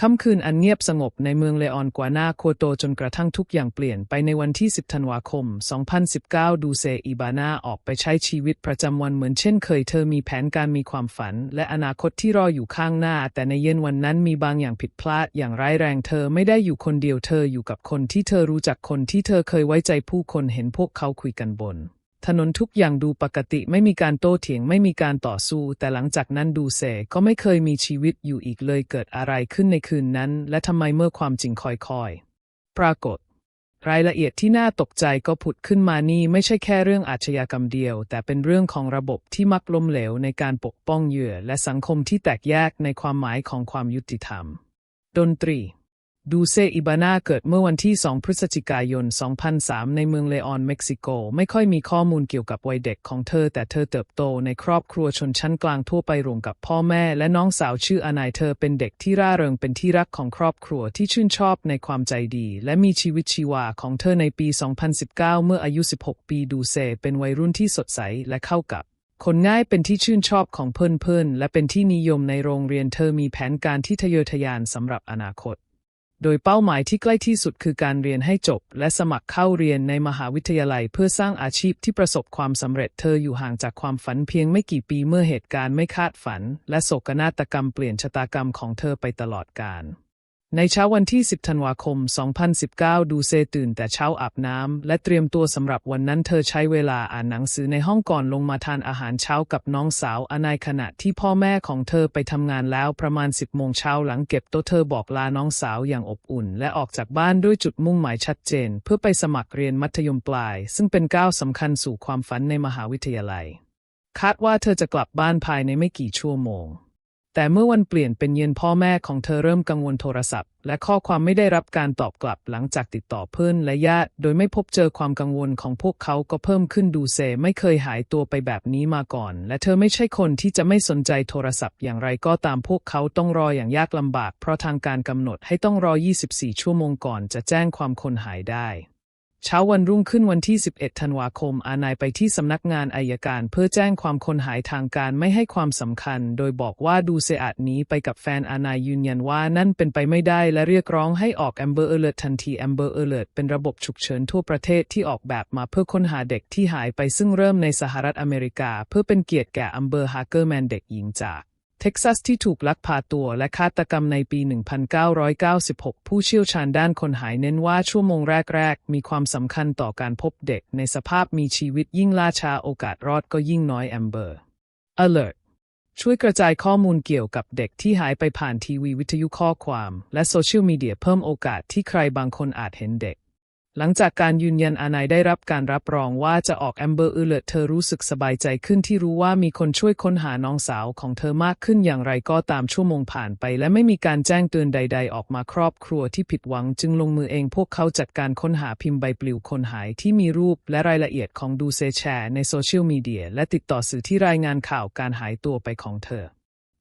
ค่ำคืนอันเงียบสงบในเมืองเลออนกวานาโคโตจนกระทั่งทุกอย่างเปลี่ยนไปในวันที่ 10 ธันวาคม 2019 ดูเซอีบานาออกไปใช้ชีวิตประจำวันเหมือนเช่นเคยเธอมีแผนการมีความฝัน และอนาคตที่รออยู่ข้างหน้า แต่ในเย็นวันนั้นมีบางอย่างผิดพลาดอย่างร้ายแรงเธอไม่ได้อยู่คนเดียวเธออยู่กับคนที่เธอรู้จักคนที่เธอเคยไว้ใจผู้คนเห็นพวกเขาคุยกันบน ถนนทุกอย่างดูปกติไม่มีการโต้เถียงไม่มีการต่อสู้ แต่หลังจากนั้นดูเซก็ไม่เคยมีชีวิตอยู่อีกเลยเกิดอะไรขึ้นในคืนนั้น และทำไมเมื่อความจริงค่อยๆ ปรากฏ รายละเอียดที่น่าตกใจก็ผุดขึ้นมานี่ไม่ใช่แค่เรื่องอาชญากรรมเดียว แต่เป็นเรื่องของระบบที่มักล้มเหลวในการปกป้องเหยื่อ และสังคมที่แตกแยกในความหมายของความยุติธรรม ดนตรี ดูเซอิบานาเกิดเมื่อวันที่ 2 พฤศจิกายน 2003 ในเมืองเลออน เม็กซิโก ไม่ค่อยมีข้อมูลเกี่ยวกับวัยเด็กของเธอ แต่เธอเติบโตในครอบครัวชนชั้นกลางทั่วไปรวมกับพ่อแม่ และน้องสาวชื่ออานายเธอเป็นเด็กที่ร่าเริงเป็นที่รักของครอบครัวที่ชื่นชอบในความใจดี และมีชีวิตชีวาของเธอในปี 2019 เมื่ออายุ 16 ปีดูเซเป็นวัยรุ่นที่สดใสและเข้ากับคนง่ายเป็นที่ชื่นชอบของเพื่อนๆและเป็นที่นิยมในโรงเรียนเธอมีแผนการที่ทะเยอทะยานสำหรับอนาคต โดยเป้าหมายที่ใกล้ที่สุดคือการเรียนให้จบ และสมัครเข้าเรียนในมหาวิทยาลัย เพื่อสร้างอาชีพที่ประสบความสำเร็จเธออยู่ห่างจากความฝันเพียงไม่กี่ปีเมื่อเหตุการณ์ไม่คาดฝัน และโศกนาฏกรรมเปลี่ยนชะตากรรมของเธอไปตลอดกาล ในเช้าวันที่ 10 ธันวาคม 2019 ดูเซตื่นแต่เช้าอาบน้ำ และเตรียมตัวสำหรับวันนั้นเธอใช้เวลาอ่านหนังสือในห้องก่อนลงมาทานอาหารเช้ากับน้องสาวอนายขณะที่พ่อแม่ของเธอไปทำงานแล้วประมาณ 10 โมงเช้าหลังเก็บโต๊ะเธอบอกลาน้องสาวอย่างอบอุ่น และออกจากบ้านด้วยจุดมุ่งหมายชัดเจน เพื่อไปสมัครเรียนมัธยมปลาย ซึ่งเป็นก้าวสำคัญสู่ความฝันในมหาวิทยาลัย คาดว่าเธอจะกลับบ้านภายในไม่กี่ชั่วโมง แต่เมื่อวันเปลี่ยนเป็นเย็นพ่อแม่ของเธอเริ่มกังวลโทรศัพท์ และข้อความไม่ได้รับการตอบกลับหลังจากติดต่อเพื่อนและญาติ โดยไม่พบเจอความกังวลของพวกเขาก็เพิ่มขึ้นดูเซไม่เคยหายตัวไปแบบนี้มาก่อน และเธอไม่ใช่คนที่จะไม่สนใจโทรศัพท์อย่างไรก็ตามพวกเขาต้องรออย่างยากลำบาก เพราะทางการกำหนดให้ต้องรอ 24 ชั่วโมงก่อนจะแจ้งความคนหายได้ เช้าวันรุ่งขึ้นวันที่ 11 ธันวาคม อานายไปที่สำนักงานอายการ เพื่อแจ้งความคนหายทางการไม่ให้ความสำคัญ โดยบอกว่าดูเซอาจหนีไปกับแฟนอานายยืนยันว่านั่นเป็นไปไม่ได้และเรียกร้องให้ออก Amber Alert ทันที Amber Alert เป็นระบบฉุกเฉินทั่วประเทศที่ออกแบบมาเพื่อค้นหาเด็กที่หายไปซึ่งเริ่มในสหรัฐอเมริกา เพื่อเป็นเกียรติแก่ Amber Hagerman เด็กหญิงจาก เท็กซัสที่ถูกลักพาตัวและฆาตกรรมในปี 1996 ผู้เชี่ยวชาญด้านคนหายเน้นว่าชั่วโมงแรก ๆ มีความสำคัญต่อการพบเด็กในสภาพมีชีวิตยิ่งล่าช้าโอกาสรอดก็ยิ่งน้อยแอมเบอร์ alert ช่วยกระจายข้อมูลเกี่ยวกับเด็กที่หายไปผ่านทีวีวิทยุข้อความ และโซเชียลมีเดียเพิ่มโอกาสที่ใครบางคนอาจเห็นเด็ก หลังจากการยืนยันอานายได้รับการรับรองว่าจะออกแอมเบอร์ Alert เธอรู้สึกสบายใจขึ้นที่รู้ว่ามีคนช่วยค้นหาน้องสาวของเธอมากขึ้นอย่างไรก็ตามชั่วโมงผ่านไป และไม่มีการแจ้งเตือนใด ๆ ออกมาครอบครัวที่ผิดหวัง จึงลงมือเองพวกเขาจัดการค้นหาพิมพ์ใบปลิวคนหายที่มีรูปและรายละเอียดของดูเซแชร์ในโซเชียลมีเดียและติดต่อสื่อที่รายงานข่าวการหายตัวไปของเธอ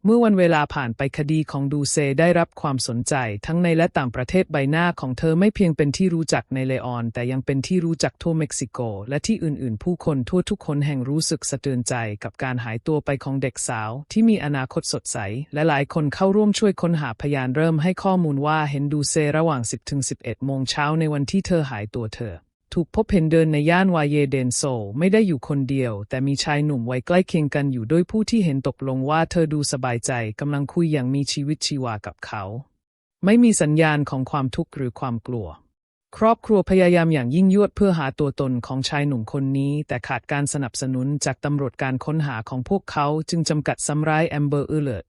เมื่อวันเวลาผ่านไปคดีของดูเซได้รับความสนใจ ทั้งในและต่างประเทศใบหน้าของเธอไม่เพียงเป็นที่รู้จักในเลออน แต่ยังเป็นที่รู้จักทั่วเม็กซิโก และที่อื่นๆ ผู้คนทั่วทุกคนแห่งรู้สึกสะเทือนใจกับการหายตัวไปของเด็กสาว ที่มีอนาคตสดใส และหลายคนเข้าร่วมช่วยค้นหาพยานเริ่มให้ข้อมูลว่าเห็นดูเซระหว่าง 10-11 โมงเช้าในวันที่เธอหายตัวเธอ ถูกพบเห็นเดินในย่านวายเยเดนโซไม่ได้อยู่คนเดียว แต่มีชายหนุ่มวัยใกล้เคียงกันอยู่ด้วยผู้ที่เห็นตกลงว่าเธอดูสบายใจกำลังคุยอย่างมีชีวิตชีวากับเขา ไม่มีสัญญาณของความทุกข์หรือความกลัว ครอบครัวพยายามอย่างยิ่งยวดเพื่อหาตัวตนของชายหนุ่มคนนี้ แต่ขาดการสนับสนุนจากตำรวจการค้นหาของพวกเขาจึงจำกัดซ้ำร้ายแอมเบอร์เอเลต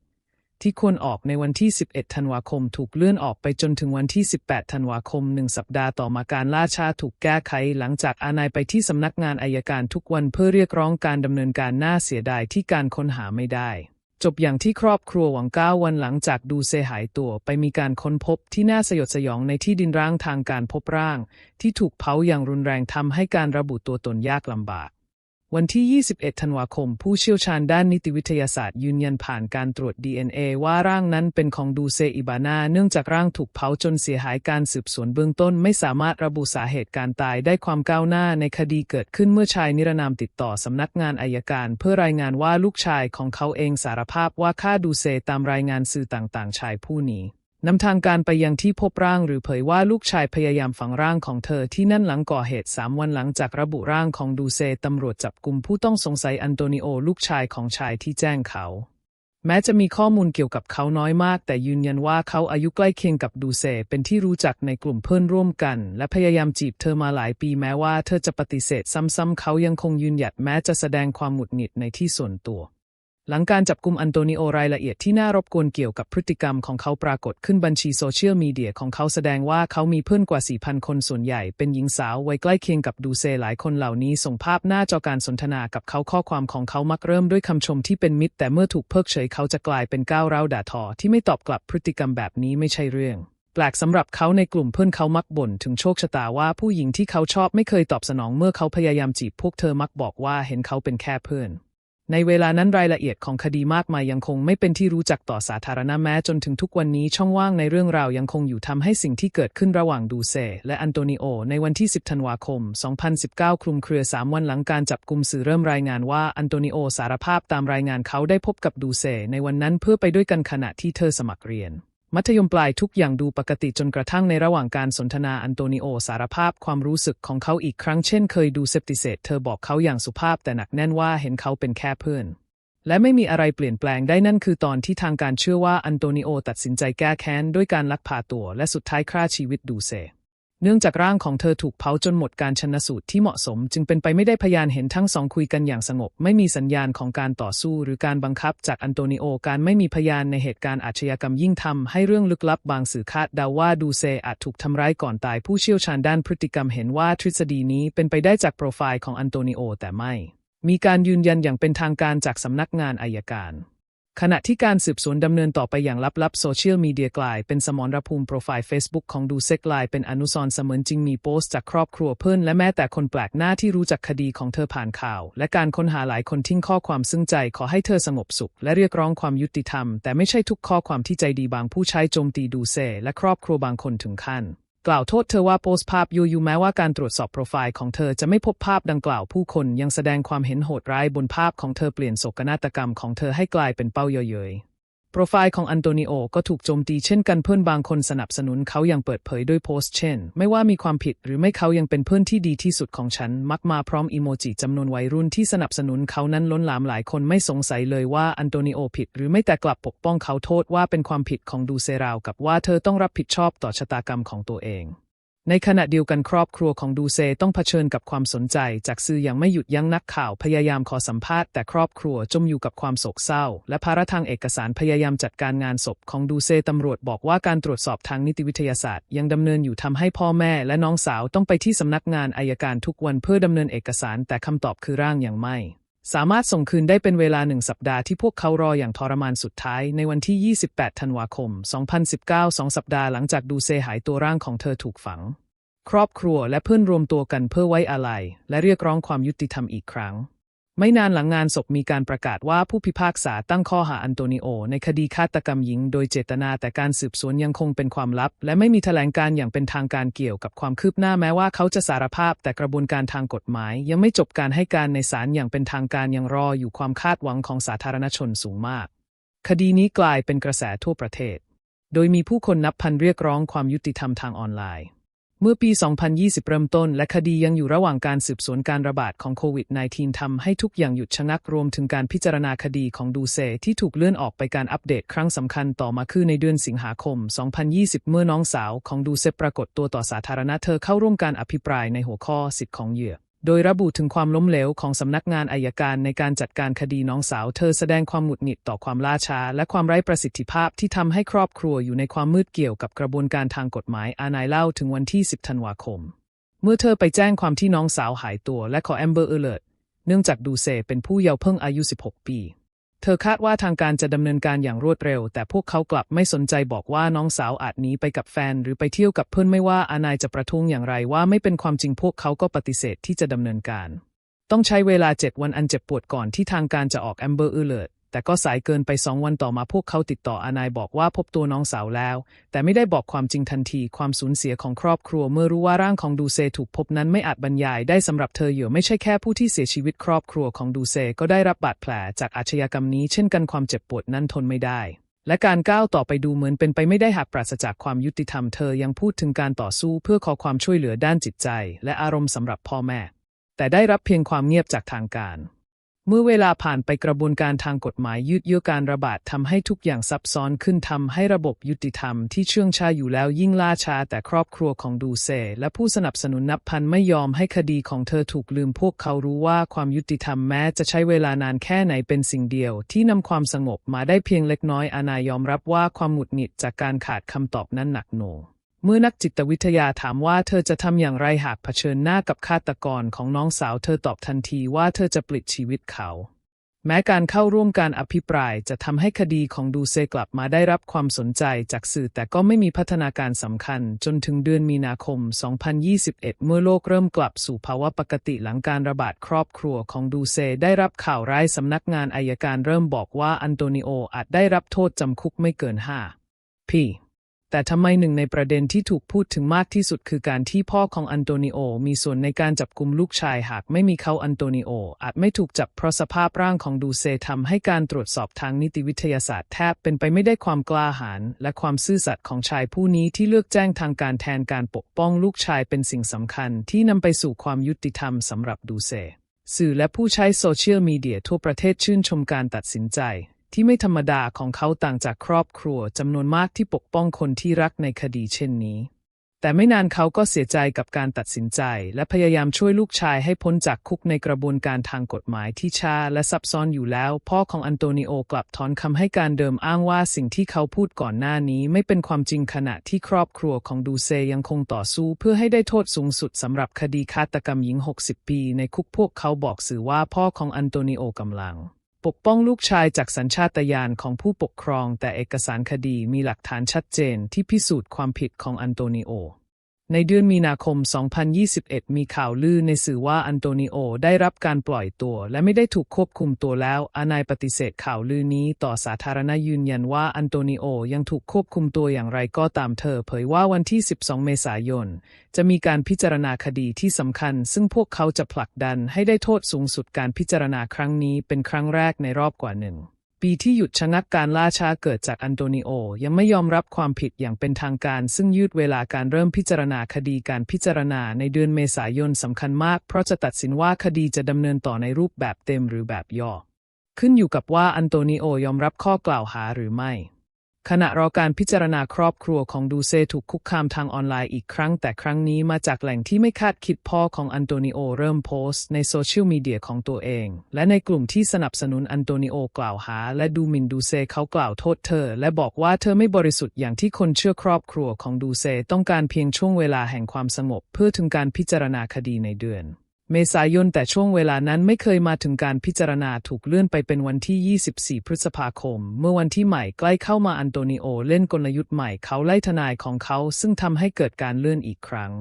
ที่ควรออกในวันที่ 11 ธันวาคม ถูกเลื่อนออกไปจนถึงวันที่ 18 ธันวาคม หนึ่งสัปดาห์ต่อมาการล่าช้าถูกแก้ไข หลังจากอานายไปที่สำนักงานอายการทุกวันเพื่อเรียกร้องการดำเนินการน่าเสียดายที่การค้นหาไม่ได้ จบอย่างที่ครอบครัวหวังก้าววันหลังจากดูเซหายตัวไปมีการค้นพบที่น่าสยดสยองในที่ดินร้างทางการพบร่าง ที่ถูกเผาอย่างรุนแรงทำให้การระบุตัวตนยากลำบาก วันที่ 21 ธันวาคม ผู้เชี่ยวชาญด้านนิติวิทยาศาสตร์ยืนยันผ่านการตรวจ DNA ว่าร่างนั้นเป็นของดูเซอิบานาเนื่องจากร่างถูกเผาจนเสียหายการสืบสวนเบื้องต้นไม่สามารถระบุสาเหตุการตายได้ความก้าวหน้าในคดีเกิดขึ้นเมื่อชายนิรนามติดต่อสำนักงานอายการ เพื่อรายงานว่าลูกชายของเขาเองสารภาพว่าฆ่าดูเซตามรายงานสื่อต่างๆ ชายผู้นี้ นำทางการไปยังที่พบร่างหรือเผยว่าลูกชายพยายามฝังร่างของเธอที่นั่นหลังก่อเหตุสามวันหลังจากระบุร่างของดูเซตำรวจจับกลุ่มผู้ต้องสงสัยอันโตนิโอลูกชายของชายที่แจ้งเขา แม้จะมีข้อมูลเกี่ยวกับเขาน้อยมาก แต่ยืนยันว่าเขาอายุใกล้เคียงกับดูเซเป็นที่รู้จักในกลุ่มเพื่อนร่วมกัน และพยายามจีบเธอมาหลายปีแม้ว่าเธอจะปฏิเสธซ้ำๆเขายังคงยืนหยัดแม้จะแสดงความหงุดหงิดในที่ส่วนตัว หลังการจับกลุ่มอันโตนิโอรายละเอียดที่น่ารบกวนเกี่ยวกับพฤติกรรมของเขาปรากฏขึ้นบัญชีโซเชียลมีเดียของเขาแสดงว่าเขามีเพื่อนกว่า 4,000 คนส่วนใหญ่เป็นหญิงสาววัยใกล้เคียงกับดูเซหลายคนเหล่านี้ส่งภาพหน้าจอการสนทนากับเขาข้อความของเขามักเริ่มด้วยคำชมที่เป็นมิตร แต่เมื่อถูกเพิกเฉยเขาจะกลายเป็นก้าวร้าวด่าทอ ที่ไม่ตอบกลับพฤติกรรมแบบนี้ไม่ใช่เรื่องแปลกสำหรับเขาในกลุ่มเพื่อนเขามักบ่นถึงโชคชะตาว่าผู้หญิงที่เขาชอบไม่เคยตอบสนองเมื่อเขาพยายามจีบพวกเธอมักบอกว่าเห็นเขาเป็นแค่เพื่อน ในเวลานั้นรายละเอียดของคดีมากมายยังคงไม่เป็นที่รู้จักต่อสาธารณะแม้จนถึงทุกวันนี้ช่องว่างในเรื่องราวยังคงอยู่ทำให้สิ่งที่เกิดขึ้นระหว่างดูเซ และอันโตนิโอ ในวันที่ 10 ธันวาคม 2019 คลุมเครือ 3 วันหลังการจับกลุ่มสื่อเริ่มรายงานว่าอันโตนิโอสารภาพตามรายงานเขาได้พบกับดูเซ ในวันนั้นเพื่อไปด้วยกันขณะที่เธอสมัครเรียน มัธยมปลายทุกอย่างดูปกติจนกระทั่งในระหว่างการสนทนาอันโตนิโอสารภาพความรู้สึกของเขาอีกครั้งเช่นเคยดูเซปติเซตเธอบอกเขาอย่างสุภาพแต่หนักแน่นว่าเห็นเขาเป็นแค่เพื่อน และไม่มีอะไรเปลี่ยนแปลงได้นั่นคือตอนที่ทางการเชื่อว่าอันโตนิโอตัดสินใจแก้แค้นด้วยการลักพาตัว และสุดท้ายฆ่าชีวิตดูเซ เนื่องจากร่างของเธอถูกเผาจนหมดการชนสูตรที่เหมาะสม จึงเป็นไปไม่ได้พยานเห็นทั้งสองคุยกันอย่างสงบ ไม่มีสัญญาณของการต่อสู้หรือการบังคับจากอันโตนิโอการไม่มีพยานในเหตุการณ์อาชญากรรมยิ่งทำให้เรื่องลึกลับบางสื่อคาดเดาว่าดูเซอาจถูกทำร้ายก่อนตายผู้เชี่ยวชาญด้านพฤติกรรมเห็นว่าทฤษฎีนี้เป็นไปได้จากโปรไฟล์ของอันโตนิโอแต่ไม่ มีการยืนยันอย่างเป็นทางการจากสำนักงานอายการ ขณะที่การสืบสวนดำเนินต่อไปอย่างลับๆโซเชียลมีเดียกลาย เป็นสมรภูมิโปรไฟล์ Facebook ของดูเซกลาย เป็นอนุสรณ์เสมือนจริงมีโพสต์จากครอบครัวเพื่อนและแม้แต่คนแปลกหน้าที่รู้จักคดีของเธอผ่านข่าว และการค้นหาหลายคนทิ้งข้อความซึ่งใจขอให้เธอสงบสุข และเรียกร้องความยุติธรรม แต่ไม่ใช่ทุกข้อความที่ใจดีบางผู้ใช้โจมตีดูเซและครอบครัวบางคนถึงขั้น กล่าวโทษเธอว่าโพสต์ภาพยูยูแม้ว่าการตรวจสอบโปรไฟล์ของเธอจะไม่พบภาพดังกล่าวผู้คนยังแสดงความเห็นโหดร้ายบนภาพของเธอเปลี่ยนโศกนาฏกรรมของเธอให้กลายเป็นเป้าเย่ย โปรไฟล์ของอันโตนิโอก็ถูกโจมตีเช่นกันเพื่อนบางคนสนับสนุนเขาอย่างเปิดเผยด้วยโพสต์เช่น ไม่ว่ามีความผิดหรือไม่เขายังเป็นเพื่อนที่ดีที่สุดของฉัน มักมาพร้อมอีโมจิจำนวนวัยรุ่นที่สนับสนุนเขานั้นล้นหลามหลายคนไม่สงสัยเลยว่าอันโตนิโอผิด หรือไม่แต่กลับปกป้องเขาโทษว่าเป็นความผิดของดูเซราวกับว่าเธอต้องรับผิดชอบต่อชะตากรรมของตัวเอง ในขณะเดียวกันครอบครัวของดูเซต้องเผชิญกับความสนใจ จากสื่ออย่างไม่หยุดยั้งนักข่าวพยายามขอสัมภาษณ์แต่ครอบครัวจมอยู่กับความโศกเศร้า และภาระทางเอกสารพยายามจัดการงานศพของดูเซตำรวจบอกว่าการตรวจสอบทางนิติวิทยาศาสตร์ ยังดำเนินอยู่ทำให้พ่อแม่และน้องสาวต้องไปที่สำนักงานอายการทุกวันเพื่อดำเนินเอกสารแต่คำตอบคือร่างยังไม่ สามารถส่งคืนได้เป็นเวลาหนึ่งสัปดาห์ที่พวกเขารออย่างทรมานสุดท้ายในวันที่ 28 ธันวาคม 2019 สองสัปดาห์หลังจากดูเซหายตัวร่างของเธอถูกฝัง ครอบครัวและเพื่อนรวมตัวกันเพื่อไว้อาลัยและเรียกร้องความยุติธรรมอีกครั้ง ไม่นานหลังงานศพมีการประกาศว่าผู้พิพากษาตั้งข้อหาอันโตนิโอ ในคดีฆาตกรรมหญิงโดยเจตนาแต่การสืบสวนยังคงเป็นความลับ และไม่มีแถลงการอย่างเป็นทางการเกี่ยวกับความคืบหน้าแม้ว่าเขาจะสารภาพ แต่กระบวนการทางกฎหมาย ยังไม่จบการให้การในศาลอย่างเป็นทางการยังรออยู่ความคาดหวังของสาธารณชนสูงมาก คดีนี้กลายเป็นกระแสทั่วประเทศ โดยมีผู้คนนับพันเรียกร้องความยุติธรรมทางออนไลน์ เมื่อปี 2020 เริ่มต้น และคดียังอยู่ระหว่างการสืบสวนการระบาดของโควิด -19 ทำให้ทุกอย่างหยุดชะงักรวมถึงการพิจารณาคดีของดูเซ ที่ถูกเลื่อนออกไปการอัปเดตครั้งสำคัญต่อมาคือในเดือนสิงหาคม 2020 เมื่อน้องสาวของดูเซปรากฏตัวต่อสาธารณะเธอเข้าร่วมการอภิปรายในหัวข้อสิทธิของเหยื่อ โดยระบุถึงความล้มเหลวของสำนักงานอายการในการจัดการคดีน้องสาวเธอแสดงความหงุดหงิดต่อความล่าช้า และความไร้ประสิทธิภาพที่ทำให้ครอบครัวอยู่ในความมืดเกี่ยวกับกระบวนการทางกฎหมายอานายเล่าถึงวันที่ 10 ธันวาคม เมื่อเธอไปแจ้งความที่น้องสาวหายตัวและขอแอมเบอร์เอเลร์เนื่องจากดูเซเป็นผู้เยาว์เพิ่งอายุ 16 ปี ธอคาดว่าทางการจะดำเนินการอย่างรวดเร็ว แต่พวกเขากลับไม่สนใจบอกว่าน้องสาวอาจหนีไปกับแฟน หรือไปเที่ยวกับเพื่อนไม่ว่า อานายจะประท้วงอย่างไรว่าไม่เป็นความจริงพวกเขาก็ปฏิเสธที่จะดำเนินการ ต้องใช้เวลา 7 วันอันเจ็บปวดก่อนที่ทางการจะออกแอมเบอร์เอเลร์ แต่ก็สายเกินไปสองวันต่อมาพวกเขาติดต่ออานายบอกว่าพบตัวน้องสาวแล้ว แต่ไม่ได้บอกความจริงทันที ความสูญเสียของครอบครัวเมื่อรู้ว่าร่างของดูเซถูกพบนั้นไม่อาจบรรยายได้สำหรับเธอเยื่ไม่ใช่แค่ผู้ที่เสียชีวิตครอบครัวของดูเซก็ได้รับบาดแผลจากอาชญากรรมนี้ เช่นกันความเจ็บปวดนั้นทนไม่ได้และการก้าวต่อไปดูเหมือนเป็นไปไม่ได้หากปราศจากความยุติธรรมเธอยังพูดถึงการต่อสู้เพื่อขอความช่วยเหลือด้านจิตใจ และอารมณ์สำหรับพ่อแม่ แต่ได้รับเพียงความเงียบจากทางการ เมื่อเวลาผ่านไปกระบวนการทางกฎหมายยืดเยื้อการระบาดทำให้ทุกอย่างซับซ้อนขึ้นทำให้ระบบยุติธรรมที่เชื่องช้าอยู่แล้วยิ่งล่าช้าแต่ครอบครัวของดูเซ และผู้สนับสนุนนับพันไม่ยอมให้คดีของเธอถูกลืมพวกเขารู้ว่าความยุติธรรมแม้จะใช้เวลานานแค่ไหนเป็นสิ่งเดียว ที่นำความสงบมาได้เพียงเล็กน้อยอานายยอมรับว่าความหงุดหงิดจากการขาดคำตอบนั้นหนักหน่วง เมื่อนักจิตวิทยาถามว่าเธอจะทำอย่างไรหากเผชิญหน้ากับฆาตกรของน้องสาวเธอตอบทันทีว่าเธอจะปลิดชีวิตเขา แม้การเข้าร่วมการอภิปรายจะทำให้คดีของดูเซกลับมาได้รับความสนใจจากสื่อแต่ก็ไม่มีพัฒนาการสำคัญจนถึงเดือนมีนาคม 2021 เมื่อโลกเริ่มกลับสู่ภาวะปกติหลังการระบาดครอบครัวของดูเซได้รับข่าวร้ายสำนักงานอายการเริ่มบอกว่าอันโตนิโออาจได้รับโทษจำคุกไม่เกิน5ปี แต่ทำไมหนึ่งในประเด็นที่ถูกพูดถึงมากที่สุดคือการที่พ่อของอันโตนิโอ มีส่วนในการจับกุมลูกชายหากไม่มีเขาอันโตนิโอ อาจไม่ถูกจับเพราะสภาพร่างของดูเซทำให้การตรวจสอบทางนิติวิทยาศาสตร์แทบเป็นไปไม่ได้ความกล้าหาญและความซื่อสัตย์ของชายผู้นี้ที่เลือกแจ้งทางการแทนการปกป้องลูกชายเป็นสิ่งสำคัญที่นำไปสู่ความยุติธรรมสำหรับดูเซสื่อและผู้ใช้โซเชียลมีเดียทั่วประเทศชื่นชมการตัดสินใจ ที่ไม่ธรรมดาของเขาต่างจากครอบครัวจำนวนมากที่ปกป้องคนที่รักในคดีเช่นนี้ แต่ไม่นานเขาก็เสียใจกับการตัดสินใจ และพยายามช่วยลูกชายให้พ้นจากคุกในกระบวนการทางกฎหมายที่ช้าและซับซ้อนอยู่แล้ว พ่อของอันโตนิโอกลับถอนคำให้การเดิมอ้างว่าสิ่งที่เขาพูดก่อนหน้านี้ไม่เป็นความจริงขณะที่ครอบครัวของดูเซยังคงต่อสู้ เพื่อให้ได้โทษสูงสุดสำหรับคดีฆาตกรรมหญิง 60 ปี ในคุกพวกเขาบอกสื่อว่าพ่อของอันโตนิโอกำลัง ปกป้องลูกชายจากสัญชาตญาณของผู้ปกครองแต่เอกสารคดีมีหลักฐานชัดเจนที่พิสูจน์ความผิดของอันโตนิโอ ในเดือนมีนาคม 2021 มีข่าวลือในสื่อว่าอันโตนิโอได้รับการปล่อยตัว และไม่ได้ถูกควบคุมตัวแล้ว อานายปฏิเสธข่าวลือนี้ต่อสาธารณยืนยันว่าอันโตนิโอยังถูกควบคุมตัวอย่างไรก็ตามเธอ เผยว่าวันที่ 12 เมษายน จะมีการพิจารณาคดีที่สำคัญ ซึ่งพวกเขาจะผลักดันให้ได้โทษสูงสุดการพิจารณาครั้งนี้เป็นครั้งแรกในรอบกว่าหนึ่ง ปีที่หยุดชะงักการล่าช้าเกิดจากอันโตนิโอ ยังไม่ยอมรับความผิดอย่างเป็นทางการ ซึ่งยืดเวลาการเริ่มพิจารณาคดีการพิจารณาในเดือนเมษายนสำคัญมาก เพราะจะตัดสินว่าคดีจะดำเนินต่อในรูปแบบเต็มหรือแบบย่อ ขึ้นอยู่กับว่าอันโตนิโอยอมรับข้อกล่าวหาหรือไม่ ขณะรอการพิจารณาครอบครัวของดูเซถูกคุกคามทางออนไลน์อีกครั้ง แต่ครั้งนี้มาจากแหล่งที่ไม่คาดคิดพ่อของอันโตนิโอเริ่มโพสต์ในโซเชียลมีเดียของตัวเอง และในกลุ่มที่สนับสนุนอันโตนิโอกล่าวหา และดูหมิ่นดูเซเขากล่าวโทษเธอ และบอกว่าเธอไม่บริสุทธิ์อย่างที่คนเชื่อครอบครัวของดูเซต้องการเพียงช่วงเวลาแห่งความสงบเพื่อถึงการพิจารณาคดีในเดือน เมษายนแต่ช่วงเวลานั้นไม่เคยมาถึงการพิจารณาถูกเลื่อนไปเป็นวันที่ 24 พฤษภาคม เมื่อวันที่ใหม่ใกล้เข้ามาอันโตนิโอเล่นกลยุทธ์ใหม่เขาไล่ทนายของเขาซึ่งทำให้เกิดการเลื่อนอีกครั้ง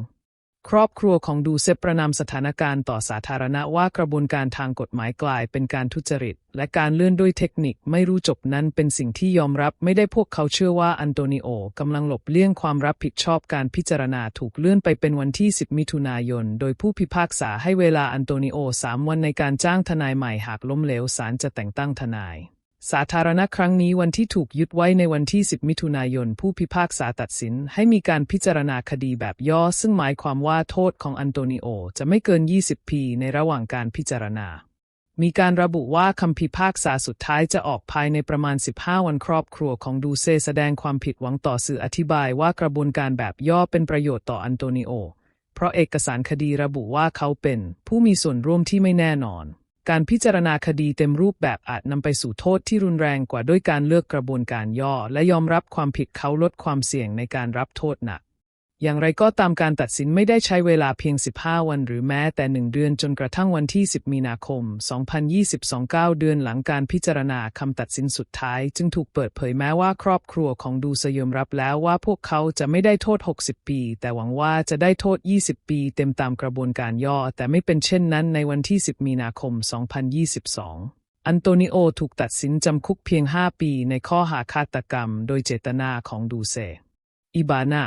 ครอบครัวของดูเซประนามสถานการณ์ต่อสาธารณะว่ากระบวนการทางกฎหมายกลายเป็นการทุจริต และการเลื่อนด้วยเทคนิคไม่รู้จบนั้นเป็นสิ่งที่ยอมรับไม่ได้พวกเขาเชื่อว่าอันโตนิโอกำลังหลบเลี่ยงความรับผิดชอบการพิจารณาถูกเลื่อนไปเป็นวันที่ 10 มิถุนายน โดยผู้พิพากษาให้เวลาอันโตนิโอ 3 วันในการจ้างทนายใหม่หากล้มเหลวศาลจะแต่งตั้งทนาย สาธารณะครั้งนี้วันที่ถูกยึดไว้ในวันที่ 10 มิถุนายน ผู้พิพากษาตัดสินให้มีการพิจารณาคดีแบบย่อ ซึ่งหมายความว่าโทษของอันโตนิโอ จะไม่เกิน 20 ปีในระหว่างการพิจารณา มีการระบุว่าคำพิพากษาสุดท้ายจะออกภายในประมาณ 15 วันครอบครัวของดูเซแสดงความผิดหวังต่อสื่ออธิบายว่ากระบวนการแบบย่อเป็นประโยชน์ต่ออันโตนิโอ เพราะเอกสารคดีระบุว่าเขาเป็น ผู้มีส่วนร่วมที่ไม่แน่นอน การพิจารณาคดีเต็มรูปแบบอาจนำไปสู่โทษที่รุนแรงกว่าด้วยการเลือกกระบวนการย่อ และยอมรับความผิดเขาลดความเสี่ยงในการรับโทษหนัก อย่างไรก็ตามการตัดสินไม่ได้ใช้เวลาเพียง 15 วันหรือแม้แต่หนึ่งเดือนจนกระทั่งวันที่ 10 มีนาคม 2022 9 เดือนหลังการพิจารณาคำตัดสินสุดท้าย จึงถูกเปิดเผยแม้ว่าครอบครัวของดูสยอมรับแล้วว่าพวกเขาจะไม่ได้โทษ 60 ปี แต่หวังว่าจะได้โทษ 20 ปีเต็มตามกระบวนการย่อ แต่ไม่เป็นเช่นนั้นในวันที่ 10 มีนาคม 2022อันโตนิโอถูกตัดสินจำคุกเพียง 5 ปีในข้อหาฆาตกรรม โดยเจตนาของดูเซ อิบานา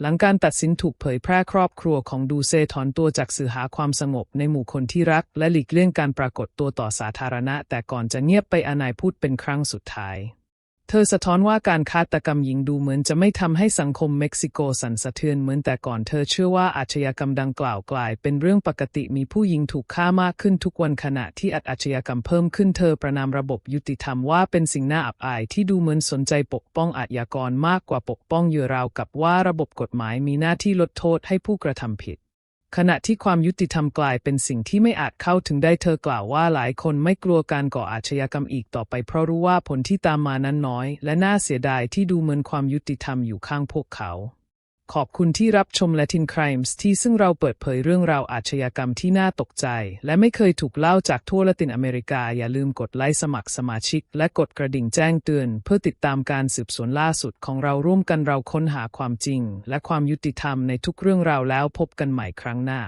หลังการตัดสินถูกเผยแพร่ครอบครัวของดูเซถอนตัวจากสื่อหาความสงบในหมู่คนที่รัก และหลีกเลี่ยงการปรากฏตัวต่อสาธารณะ แต่ก่อนจะเงียบไปอานายพูดเป็นครั้งสุดท้าย เธอสะท้อนว่าการฆาตกรรมหญิงดูเหมือนจะไม่ทำให้สังคมเม็กซิโกสั่นสะเทือนเหมือนแต่ก่อนเธอเชื่อว่าอาชญากรรมดังกล่าวกลาย เป็นเรื่องปกติมีผู้หญิงถูกฆ่ามากขึ้นทุกวันขณะที่อัดอาชญากรรมเพิ่มขึ้นเธอประนามระบบยุติธรรมว่าเป็นสิ่งน่าอับอายที่ดูเหมือนสนใจปกป้องอาชญากรมากกว่าปกป้องเหยื่อราวกับว่าระบบกฎหมายมีหน้าที่ลดโทษให้ผู้กระทำผิด ขณะที่ความยุติธรรมกลายเป็นสิ่งที่ไม่อาจเข้าถึงได้เธอกล่าวว่าหลายคนไม่กลัวการก่ออาชญากรรมอีกต่อไปเพราะรู้ว่าผลที่ตามมานั้นน้อย และน่าเสียดายที่ดูเหมือนความยุติธรรมอยู่ข้างพวกเขา ขอบคุณที่รับชม Latin Crimes ที่ซึ่งเราเปิดเผยเรื่องราวอาชญากรรมที่น่าตกใจ และไม่เคยถูกเล่าจากทั่วละตินอเมริกา อย่าลืมกดไลค์สมัครสมาชิก และกดกระดิ่งแจ้งเตือน เพื่อติดตามการสืบสวนล่าสุดของเราร่วมกันเราค้นหาความจริง และความยุติธรรมในทุกเรื่องราวแล้วพบกันใหม่ครั้งหน้า